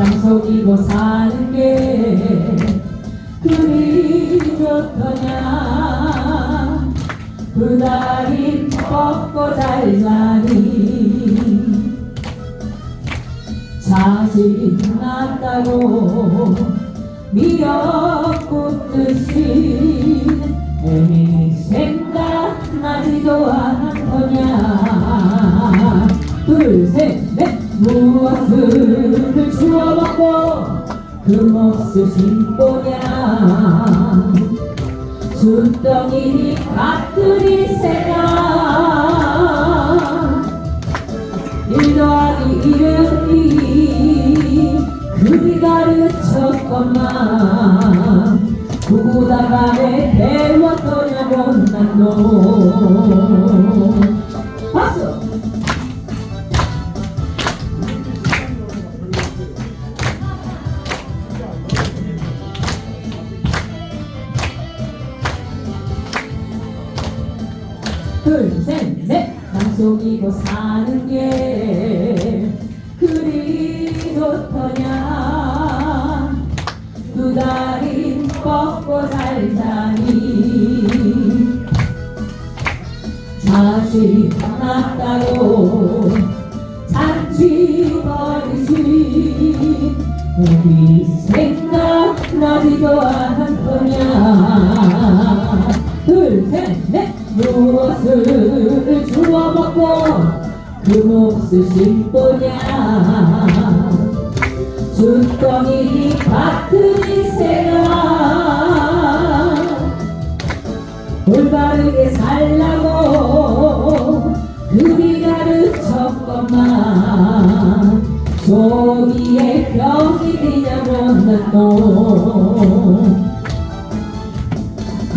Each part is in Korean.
땅속이고 사는 게 그리 좋더냐? 그 다리 뻗고 잘 자니 자식 낳았다고 미역국 듯이 애미 생각나지도 않더냐? 둘셋넷 무엇을 주워먹고 그 몫을 신보냐? 숫덩이 밭들이 새가 일 더하기 일이 그리 가르쳤건만 구다가에 배웠더냐고 난너 둘셋넷. 땅속이고 사는 게 그리 좋더냐? 두 다리 뻗고 잘 자니? 자식 낳았다고 잔치 버리시 우리 생각나지도 않더냐? 둘셋넷 무엇을 주워먹고 그 몫을 신보냐 숫덩이 밭들이 새가 올바르게 살라고 그리 가르쳤건만 속이에 병이 되냐고 난또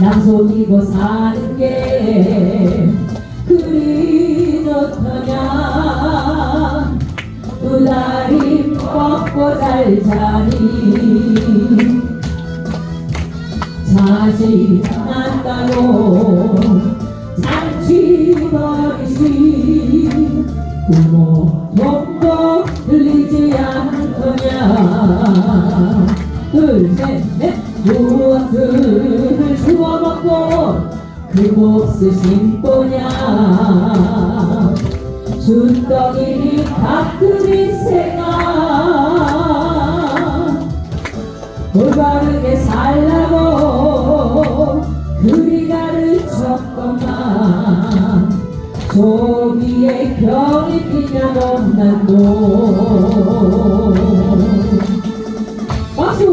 남속이고 사는 게 그리 좋더냐? 두 다리 뻗고 잘 자니? 자식 낳았다고 잔치 버리시 부모 돈도 들리지 않더냐? 둘셋넷 무엇을 주워먹고 그 몫을 신보냐? 숫덩이 밭들이 새가 올바르게 살라고 그리 가르쳤건만 속이에 병이 피냐고 난도 박수